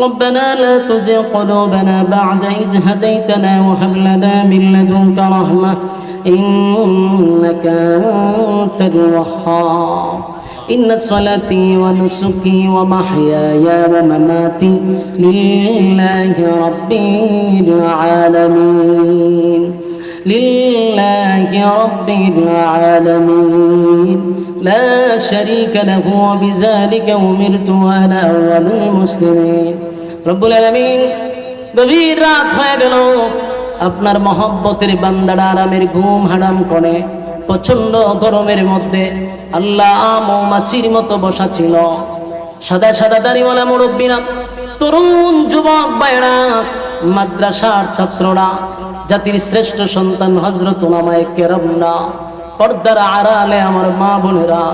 ربنا لا تزغ قلوبنا بعد إذ هديتنا وهب لنا من لدنك رحمة إنك أنت الوهاب. إن صلاتي ونسكي ومحياي ومماتي لله رب العالمين. لله رب العالمين. لا شريك له وبذلك أمرت وأنا أول المسلمين. রব্বুল আলমিন গভীর রাত হয়ে গেল। আপনার মহব্বতের বান্দারা আরামের ঘুম হারাম করে। প্রচণ্ড গরমের মধ্যে আল্লাহ মৌমাছির মতো বসা ছিল। সাদা সাদা দাড়িওয়ালা মুরব্বীরা, তরুণ যুবক বাইরা মাদ্রাসার ছাত্ররা, জাতির শ্রেষ্ঠ সন্তান হজরত ওলামায় কেরমরা, পর্দার আড়ালে আমার মা বোনেরা,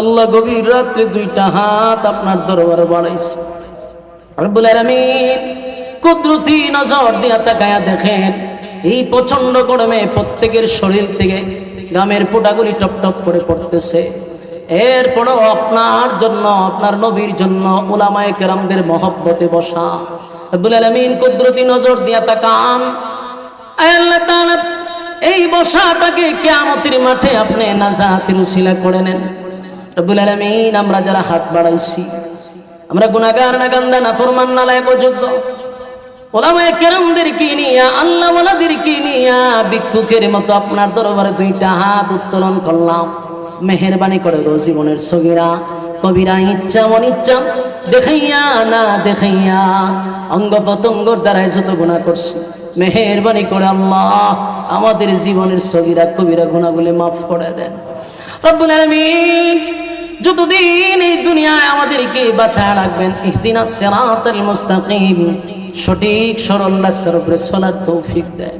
আল্লাহ গভীর রাত্রে দুইটা হাত আপনার দরবারে বাড়াইছে রব্বুল আলামিন কুদরতি নজর দিয়া তাকায়া দেখেন, এই প্রচণ্ড গরমে প্রত্যেকের শরীর থেকে গামের পোটাগুলি টপ টপ করে পড়তেছে। এরপরও আপনার জন্য, আপনার নবীর জন্য ওলামায়ে কেরামদের মহব্বতে বসা। রব্বুল আলামিন কুদরতি নজর দিয়া তাকান। আল্লাহ তাআলা, এই বসাটাকে কিয়ামতের মাঠে আপনি নাজাতের উসিলা করে নেন। রব্বুল আলামিন, আমরা যারা হাত বাড়াইছি আমরা গুণাগার না গান্দা না ফরমান না লায়ক যোগ্য ওলামায়ে কেরামদের কি নিয়া, আল্লাহ ওয়ালাদের কি নিয়া? ভিক্ষুকের মতো আপনার দরবারে দুইটা হাত উত্তোলন করলাম। মেহেরবানি করে গো জীবনের সগিরা, কবিরা ইচ্ছা অনিচ্ছা, দেখাইয়া না দেখাইয়া অঙ্গ প্রত্যঙ্গর দ্বারাই যত গুণা করছি। মেহেরবানি করে আল্লাহ আমাদের জীবনের সগিরা, কবিরা গুণাগুলি মাফ করে দেন। রব্বুল আলামিন যতদিন এই দুনিয়ায় আমাদেরকে বাঁচায় রাখবেন, ইহদিনা সিরাতাল মুস্তাকিম। সঠিক, সরল রাস্তার উপরে চলার তৌফিক দেয়।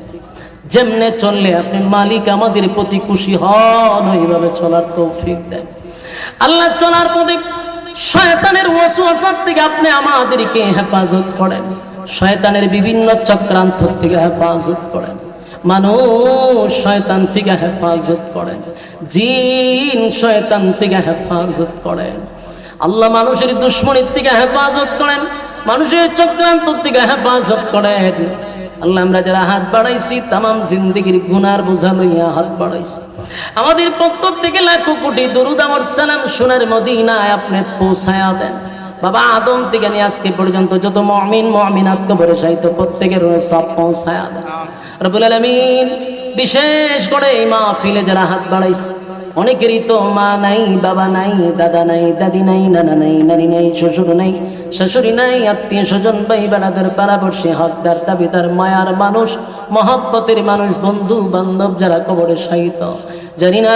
যেমনে চললে আপনি মালিক, আমাদের প্রতি খুশি হন, ওইভাবে চলার তৌফিক দেয়। আল্লাহ চলার পথে শয়তানের ওয়াসওয়াসার থেকে আপনি আমাদেরকে হেফাজত করেন। শয়তানের বিভিন্ন চক্রান্ত থেকে হেফাজত করেন। মানুষ শয়তান থেকে হেফাজত করেন জিন শয়তান থেকে হেফাজত করেন আল্লাহ মানুষের দুশ্মনীর থেকে হেফাজত করেন, মানুষের চক্রান্ত থেকে হেফাজত করেন। আল্লাহ আমরা যারা হাত বাড়াইছি তাম জিন্দগির গুনার বোঝা লইয়া হাত বাড়াইছি। আমাদের পক্ষ থেকে লাখো কোটি দরুদ আমার সালাম সোনার মদিনায় আপনি পৌঁছায়া দেন। বাবা, আদম থেকে নিয়ে আজকে পর্যন্ত যত মমিন, মমিনাত কবরে সাহিত্য প্রত্যেকের সব পৌঁছায় রবুল আলমিন, বিশেষ করে এই মাহফিলে যারা হাত বাড়াইছে অনেকেরই তো মা নাই, বাবা নাই, দাদা নাই, দাদি নাই, নানা নাই, নানি নাই, শ্বশুর নাই। শাশুড়ি নাই, আত্মীয় স্বজন, ভাই বেড়াদের পাড়াবর্ষী হকদার তাবিতার মায়ার মানুষ, মহব্বতের মানুষ, বন্ধু বান্ধব যারা কবরে সাহিত জানি না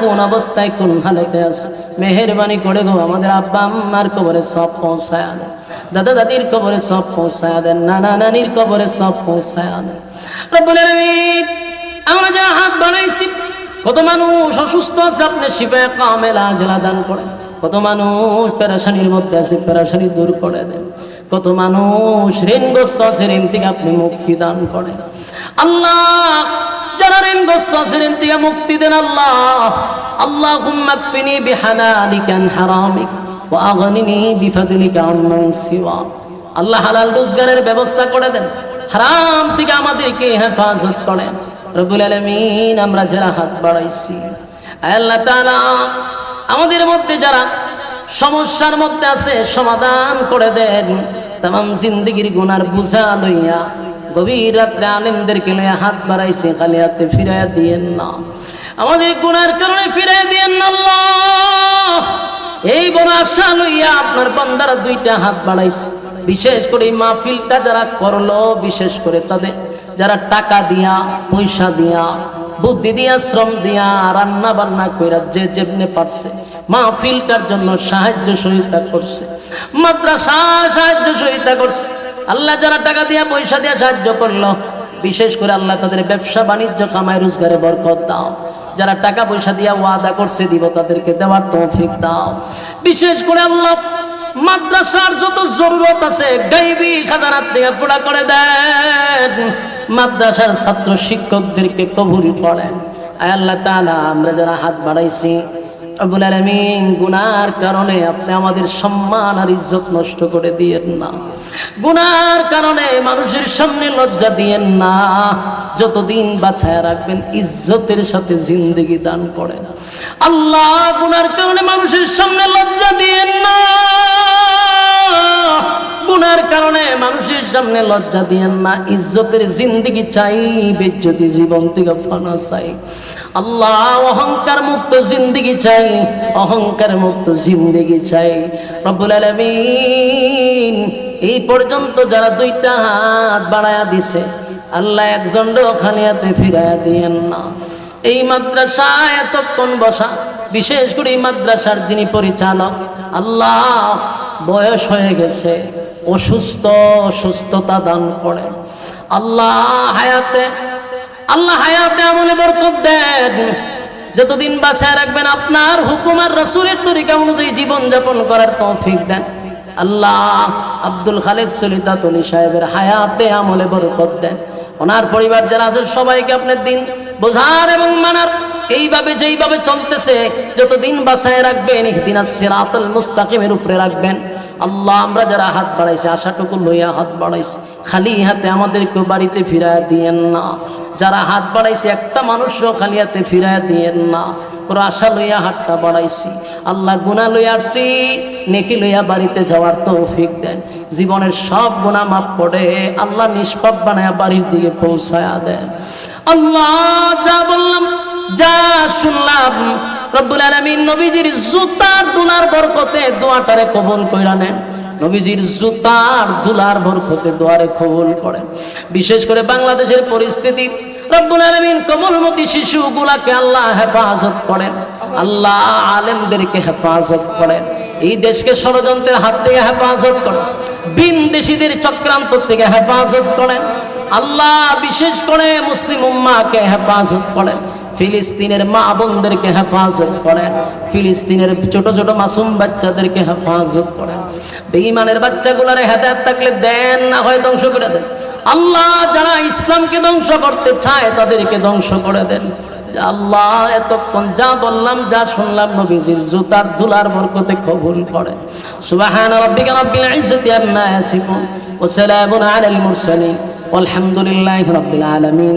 কোন অবস্থায় কোন হালাতে আছে। মেহরবানি করে গো, আমাদের আব্বা আম্মার কবরে সব পৌঁছায় দেন। দাদা দাদির কবরে সব পৌঁছায় দেন, নানা নানির কবরে সব পৌঁছায় দেন। আমরা যারা হাত বাড়াইছি কত মানুষ অসুস্থ আছে, আপনি শিফায় কামেলা জেলা দান করেন কত মানুষ পেরাশানির মধ্যে আছে, পেরাশানি দূর করে দেন। কত মানুষ ঋণগ্রস্ত আছে, ঋণ থেকে আপনি মুক্তি দান করেন। আল্লাহ, যারা ঋণগ্রস্ত আছে, ঋণ থেকে মুক্তি দেন আল্লাহ। আল্লাহ হুম্মাকফিনি বিহালালিকা আন হারামিক ওয়া আগনিনি বিফাদলিকা সিওয়া। আল্লাহ হালাল রোজগারের ব্যবস্থা করে দেন। হারাম থেকে আমাদেরকে হেফাজত করেন। রবুল আলমিন, আমরা যারা হাত বাড়াইছি আল্লাহ তাআলা, আমাদের মধ্যে যারা সমস্যার মধ্যে আছে, সমাধান করে দেন। তাম জিন্দগির গুনার বুঝা লইয়া, গভীর রাত্রে আলেমদেরকে লইয়া হাত বাড়াইছে, খালি হাতে ফিরাইয়া দিয়েন না। আমাদের গুনার কারণে ফিরাইয়া দিয়েন না এই বড় আশা লইয়া আপনার বান্দারা দুইটা হাত বাড়াইছে। বিশেষ করে এই মাহফিলটা যারা করল, বিশেষ করে তাদের যারা টাকা দিয়া, পয়সা দিয়া, বুদ্ধি দিয়া, শ্রম দিয়া রান্না বান্না কইরা যে যেমনে পারছে, মাহফিলটার জন্য সাহায্য সহায়তা করছে, মাদ্রাসা সাহায্য সহায়তা করছে। আল্লাহ যারা টাকা দিয়া, পয়সা দিয়া সাহায্য করল, বিশেষ করে আল্লাহ তাদের ব্যবসা বাণিজ্য, কামাই, রোজগারে বরকত দাও। যারা টাকা, পয়সা দিয়া ওয়াদা করছে, দিব তাদেরকে দেওয়ার তৌফিক দাও। বিশেষ করে আল্লাহ মাদ্রাসার যত জরুরত আছে, গাইবি খাজানার থেকে পুরা করে দেন। মাদ্রাসার ছাত্র শিক্ষকদেরকে কবুল করেন। আল্লাহ তালা আমরা যারা হাত বাড়াইছি, রব্বুল আলামিন, গুনার কারণে আপনি আমাদের সম্মান আর ইজ্জত নষ্ট করে দিয়েন না। গুনার কারণে মানুষের সামনে লজ্জা দিয়েন না। যতদিন বাছায় রাখবেন, ইজ্জতের সাথে জিন্দগি দান করেন। আল্লাহ, গুনার কারণে মানুষের সামনে লজ্জা দিয়েন না। গুনার কারণে মানুষের সামনে লজ্জা দিয়েন না, ইজ্জতের জিন্দগি চাই, বেজ্জতি জীবন থেকে ফানা চাই। আল্লাহ অহংকার মুক্ত জিন্দগি চাই, অহংকার মুক্ত জিন্দগি চাই। রব্বুল আলামিন, এই পর্যন্ত যারা দুইটা হাত বাড়ায়া দিছে, আল্লাহ একজন খালি হাতে ফিরাইয়া দিয়েন না। এই মাদ্রাসায় এতক্ষণ বসা, বিশেষ করে এই মাদ্রাসার যিনি পরিচালক, আল্লাহ বয়স হয়ে গেছে, অসুস্থ সুস্থতা দান করেন আল্লাহ হায়াতে আল্লাহ হায়াতে আমলে বরকত দেন। যতদিন বাসায় রাখবেন আপনার হুকুমার রসুলের তরিকা অনুযায়ী জীবন যাপন করার তৌফিক দেন। আল্লাহ আব্দুল খালেক সলিতা তলি সাহেবের হায়াতে আমলে বরকত দেন। ওনার পরিবার যারা আছে সবাইকে আপনার দিন বোঝার এবং মানার। এইভাবে যেইভাবে চলতেছে, যতদিন বাসায় রাখবেন দিন সিরাতুল মুস্তাকিমের উপরে রাখবেন। আল্লাহ, আমরা যারা হাত বাড়াইছি, আশাটুকু লইয়া হাত বাড়াইছি, খালি হাতে আমাদেরকে বাড়িতে ফিরায় দিয়েন না। যারা হাত বাড়াইছে, একটা মানুষও খালি হাতে ফিরায় দিয়েন না। ওরা আশা লইয়া হাতটা বাড়াইছি। আল্লাহ গুণা লইয়া আসছি, নেকি লইয়া বাড়িতে যাওয়ার তৌফিক দেন। জীবনের সব গুণা মাপ পড়ে আল্লাহ নিষ্পাপ বানায় বাড়ির দিকে পৌঁছায়া দেন। আল্লাহ যা বললাম, যা শুনলাম রব্বুল আলামিন নবীজির জুতার দুলার বরকতে দোয়াটারে কবুল কইরা নেন। নবীজির জুতার দুলার বরকতে দোয়ারে কবুল করেন। বিশেষ করে বাংলাদেশের পরিস্থিতি, রব্বুল আলামিন কমলমতি শিশুগুলাকে আল্লাহ হেফাজত করেন, আল্লাহ আলেমদেরকে হেফাজত করেন। এই দেশকে ষড়যন্ত্রের হাত থেকে হেফাজত করেন, বিন দেশিদের চক্রান্ত থেকে হেফাজত করেন, আল্লাহ বিশেষ করে মুসলিম উম্মাকে হেফাজত করেন। ফিলিস্তিনের মা বোনদেরকে হেফাজত করেন ফিলিস্তিনের ছোট ছোট মাসুম বাচ্চাদেরকে হেফাজত করেন বেঈমানের বাচ্চাগুলারে হেদায়ত থাকলে দেন না, হয় ধ্বংস করে দেন। আল্লাহ যারা ইসলামকে ধ্বংস করতে চায়, তাদেরকে ধ্বংস করে দেন। আল্লাহ এতক্ষণ যা বললাম, যা শুনলাম, নবীজির জুতার দুলার বরকতে কবুল করে। সুবহান রাব্বিকা রাব্বিল ইজ্জাতি আম্মা ইয়াসিফুন ওয়া সালামুন আলাল মুরসালিন। ওয়ালহামদুলিল্লাহি রাব্বিল আলামিন।